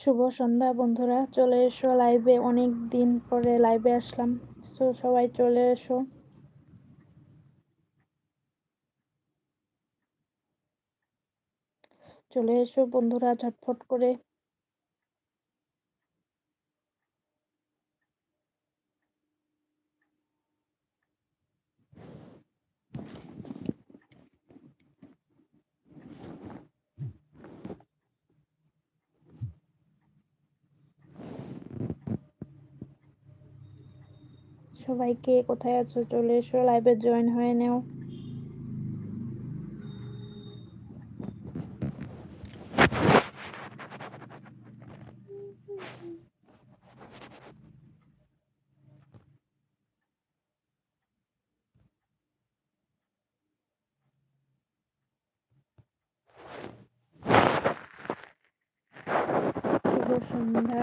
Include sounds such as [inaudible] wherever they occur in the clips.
শুভ সন্ধ্যা, বন্ধুরা। চলে এসো লাইভে অনেক দিন পরে লাইভে আসলাম। সো সবাই চলে এসো। চলে এসো, বন্ধুরা, ঝটফট করে। সবাইকে কোথায় আছো? চলে এসো লাইভে জয়েন হয়ে নেও। শুভ সন্ধ্যা।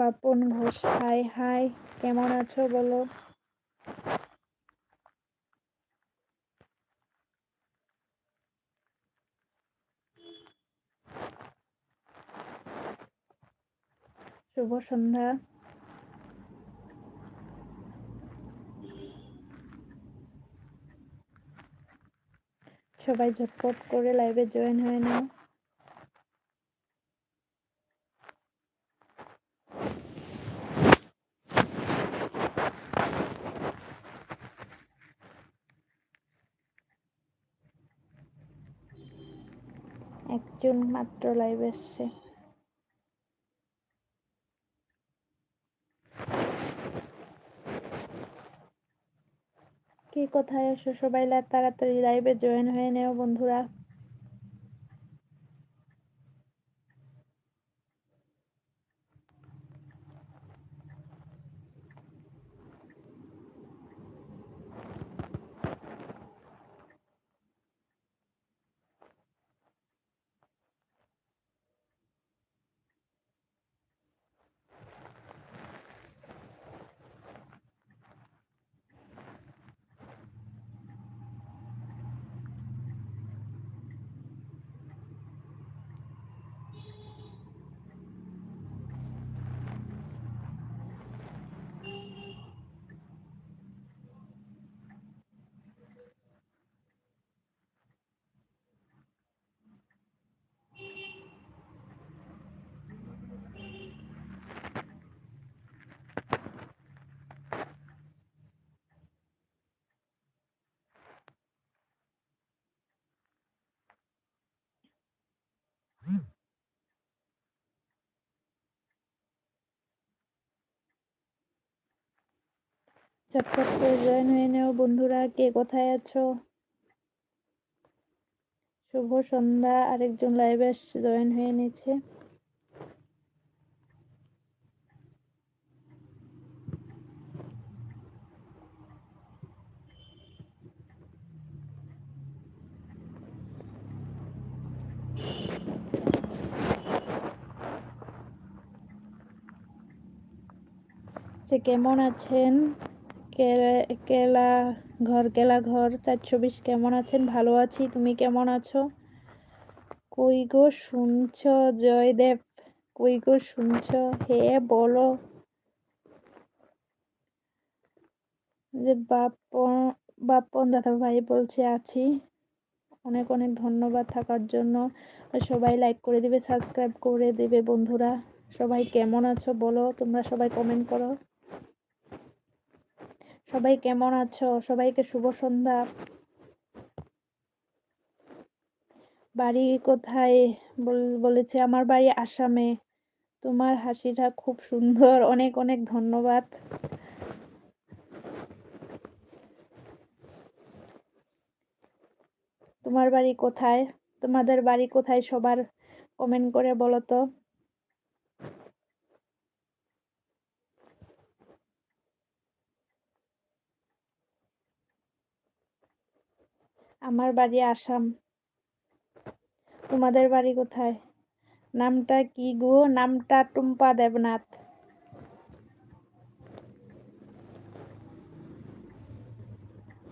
বাপন ঘোষ, হাই হাই, কেমন আছো বলো? শুভ সন্ধ্যা। সবাই ঝটপট করে লাইভে জয়েন হয়ে নাও। একজন মাত্র লাইভ এসছে। কি কোথায় এসো সবাই তাড়াতাড়ি লাইভে জয়েন হয়ে নেও বন্ধুরা। চটপট করে জয়েন হয়ে নেও। বন্ধুরা, কে কোথায় আছো? শুভ সন্ধ্যা। আরেকজন লাইভে জয়েন হয়ে নিচ্ছে। কেমন আছেন? কেলা ঘর কেলা ঘর, চারশো বিশ কেমন আছেন? ভালো আছি, তুমি কেমন আছো? কই গো শুনছ জয়দেব? কই গো শুনছ? হে বলো। যে বাপন বাপন দাদা ভাই বলছে, আছি। অনেক অনেক ধন্যবাদ থাকার জন্য। সবাই লাইক করে দিবে সাবস্ক্রাইব করে দিবে বন্ধুরা। সবাই কেমন আছো বলো? তোমরা সবাই কমেন্ট করো। সবাই কেমন আছো? সবাইকে শুভ সন্ধ্যা। বাড়ি কোথায়? বলেছে আমার বাড়ি আসামে। তোমার হাসিটা খুব সুন্দর। অনেক অনেক ধন্যবাদ। তোমার বাড়ি কোথায়? তোমাদের বাড়ি কোথায় সবার? কমেন্ট করে বলো তো। আমার বাড়ি আসাম। তোমাদের বাড়ি কোথায়? নামটা কি গো? নামটা টুম্পা দেবনাথ।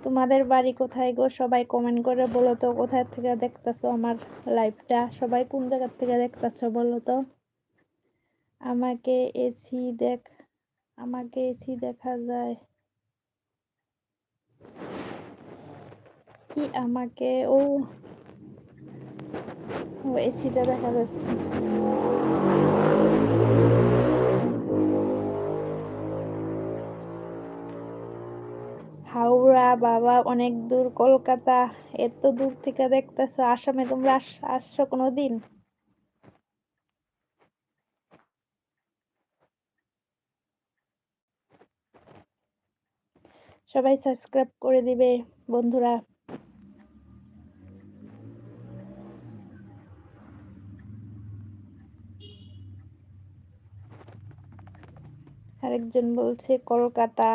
তোমাদের বাড়ি কোথায় গো? সবাই কমেন্ট করে বলো তো, কোথায় থেকে দেখতেছো আমার লাইভটা সবাই কোন জায়গার থেকে দেখতেছো বলো তো? আমাকে এসি দেখ, আমাকে এসি দেখা যায়। কি আমাকে, ও এসিটা দেখা যাচ্ছে। হাওড়া বাবা, অনেক দূর কলকাতা, এত দূর থেকে দেখতেছো, আসামে তোমরা আস- আসছো কোনো দিন সবাই সাবস্ক্রাইব করে দিবে, বন্ধুরা। আরেকজন বলছে কলকাতা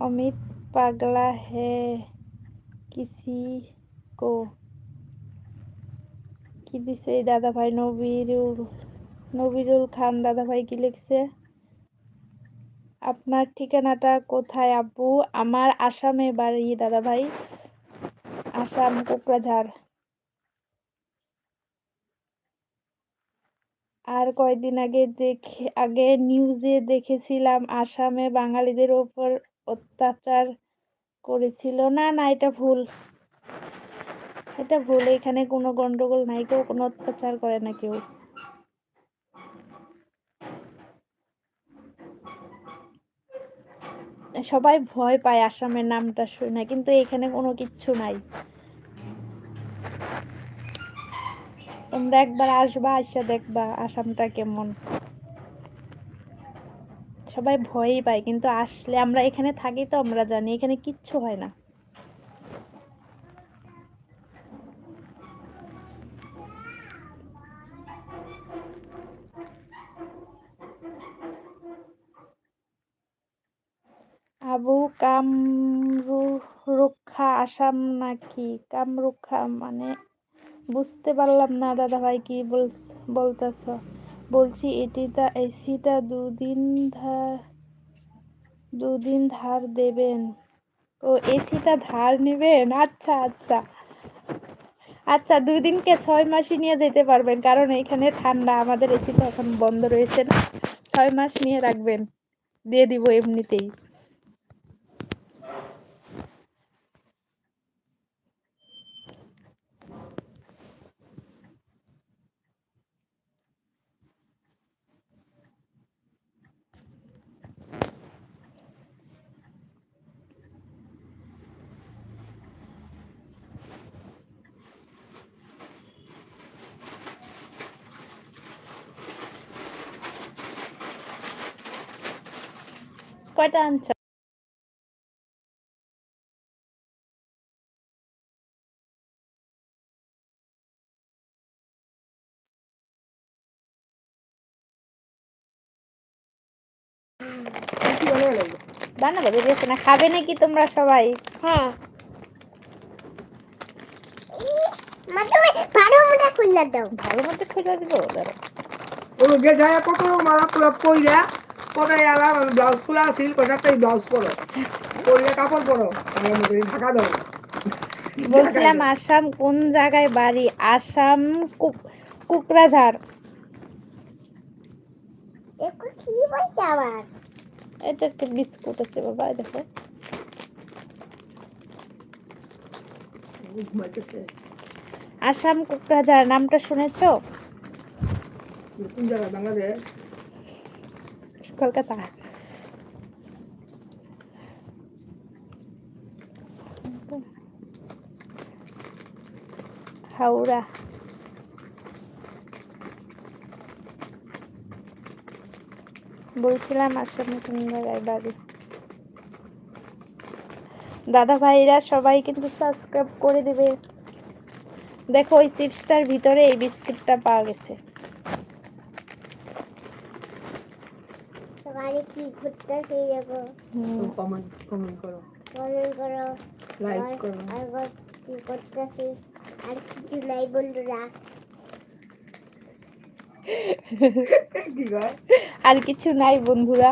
अमित पागला है किसी को কি দিছে এই দাদা ভাই নবিরুল নবিরুল খান দাদা ভাই কি লিখছে আপনার ঠিকানাটা কোথায় আপু আমার আসামে বাড়ি দাদা ভাই আসাম কোকরাঝাড় আর কয়দিন আগে দেখে, আগে নিউজে দেখেছিলাম আসামে বাঙালিদের ওপর অত্যাচার করেছিল। না না, এটা ভুল। এটা ভুল। এখানে কোনো গন্ডগোল নাই, কেউ কোনো অত্যাচার করে না কেউ। সবাই ভয় পায় আসামের নামটা শুনে, কিন্তু এখানে কোনো কিচ্ছু নাই। তোমরা একবার আসবা, আসা দেখবা, আসামটা কেমন। সবাই ভয়ই পায়, কিন্তু আসলে আমরা এখানে থাকি তো, আমরা জানি, এখানে কিচ্ছু হয় না। আবু কাম রক্ষা আসাম নাকি? কামরুক্ষা মানে বুঝতে পারলাম না দাদা ভাই কি বলতেছ? বলছি, এটিটা, এসিটা দুদিন ধার দুদিন ধার দেবেন। ও, এসিটা ধার নেবেন? আচ্ছা আচ্ছা। আচ্ছা দুই দিনকে ছয় মাসই নিয়ে যেতে পারবেন, কারণ এখানে ঠান্ডা, আমাদের এসিটা এখন বন্ধ রয়েছে না। ছয় মাস নিয়ে রাখবেন, দিয়ে দিব এমনিতেই। কয়টা আনছ? কি বানাবো না? খাবে নাকি তোমরা সবাই? হ্যাঁ। ভালো মতো খুললে দাও। ভালো মতো দিব। ওগুলো গে যায় কত মালা পুরো পইরা পরে আলাম আমি ব্লাউজ খোলা আছিল কথা তাই ব্লাউজ পরো। পরে কাপড় পরো আমার মধ্যে ঢাকা দাও বলছিলাম আসাম কোন জায়গায় বাড়ি? আসাম কুকরাঝাড়। এটা একটা বিস্কুট আছে বাবা দেখো। আসাম কুকরাঝাড় নামটা শুনেছ? কোন জায়গা বাংলাদেশ। কলকাতা। হাওড়া। বলছিলাম আসামে কোন জায়গায় বাড়ি। দাদা ভাইরা সবাই কিন্তু সাবস্ক্রাইব করে দিবে। দেখো ওই চিপসটার ভিতরে এই বিস্কিটটা পাওয়া গেছে। সবাই কি ঘুরতে পেয়ে যাব? কমেন্ট কমেন্ট করো। কমেন্ট করো। লাইক করো। আর কি করতেছি? আর কিছু নাই বন্ধুরা। [laughs] কি আর কিছু নাই বন্ধুরা।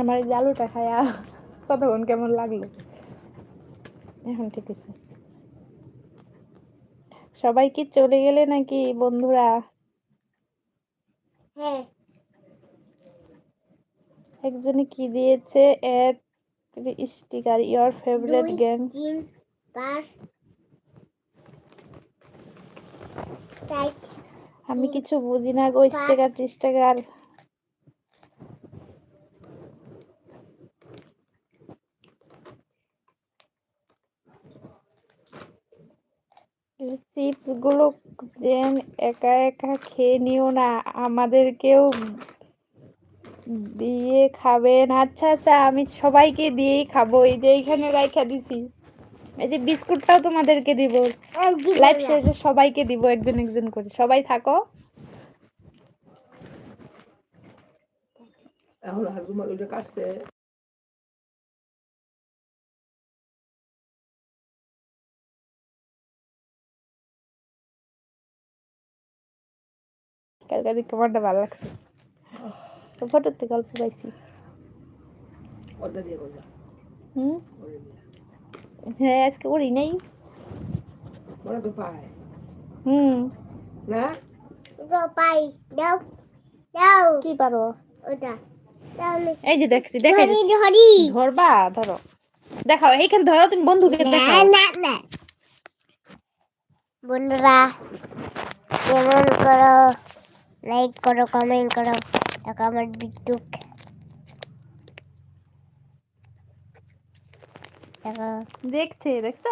আমার জালুটা খায়া কতক্ষণ কেমন লাগল? এখন ঠিক আছে। সবাই কি চলে গেলে নাকি বন্ধুরা? হ্যাঁ। একজনে কি দিয়েছে? এড স্টিকার ইয়োর ফেভারিট চার আমি কিছু বুঝি না গো। স্টিকার টিস্টিকার। চিপসগুলো যেন একা একা খেয়ে নিও না। আমাদেরকেও দিয়ে খাবেন। আচ্ছা আচ্ছা আমি সবাইকে দিয়েই খাব। এই যে এইখানে রাইখা দিছি। এই যে বিস্কুটটাও তোমাদেরকে দিব। না। শেষে সবাইকে দিব একজন একজন করে। সবাই থাকো। এখন আর তোমার ওইটা কাটছে। কালকে দিকে আমারটা ভালো লাগছে। তো ফটোতে গল্প পাইছি। হুম? হ্যাঁ আজকে করি নাই। ওরা তো পায়। হুম। না? পাই। দাও। দাও। কি পারো? ওটা। এই যে দেখছি দেখে ধরি ধরি। ধরবা? ধরো। দেখাও এইখানে ধরো তুমি বন্ধুকে দেখাও। না না। বন্ধুরা কেমন করো? লাইক করো কমেন্ট করো আমার বিদ্যুৎ। দেখো। দেখছে দেখছ?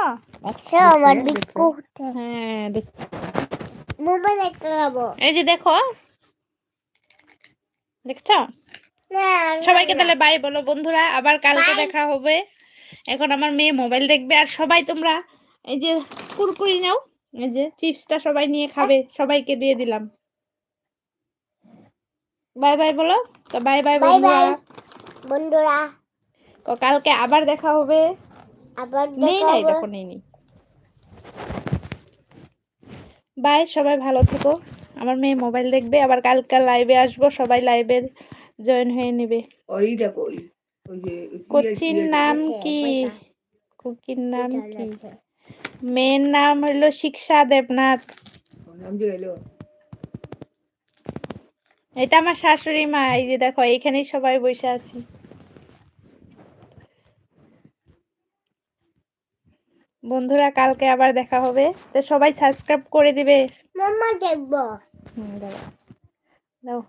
দেখছ আমার বিদ্যুৎ? হ্যাঁ দেখ মোবাইল দেখতে যাব। এই যে দেখো। দেখছ? সবাইকে তাহলে বাই বলো বন্ধুরা আবার কালকে দেখা হবে। এখন আমার মেয়ে মোবাইল দেখবে আর সবাই তোমরা এই যে কুরকুরি নাও এই যে চিপসটা সবাই নিয়ে খাবে সবাইকে দিয়ে দিলাম। বাই বাই বলো। তো বাই বাই বাই বন্ধুরা। বাই বন্ধুরা। তো কালকে আবার দেখা হবে। আবার নেই দেখা নাই দেখো নেই নেই। বাই সবাই ভালো থেকো। আমার মেয়ে মোবাইল দেখবে আবার কালকে লাইভে আসব সবাই লাইভে জয়েন হয়ে নেবে। ওর ইটা কই ওই যে ওই কি- কোচির নাম কি? কয়টা? কুকির নাম কি? মেয়ের নাম হলো শিক্ষা দেবনাথ। নাম এটা আমার শাশুড়ি মা এই যে দেখো এখানেই সবাই বসে আছি। বন্ধুরা কালকে আবার দেখা হবে। তো সবাই সাবস্ক্রাইব করে দিবে। মাম্মা দেখব। হুম দাও দাও।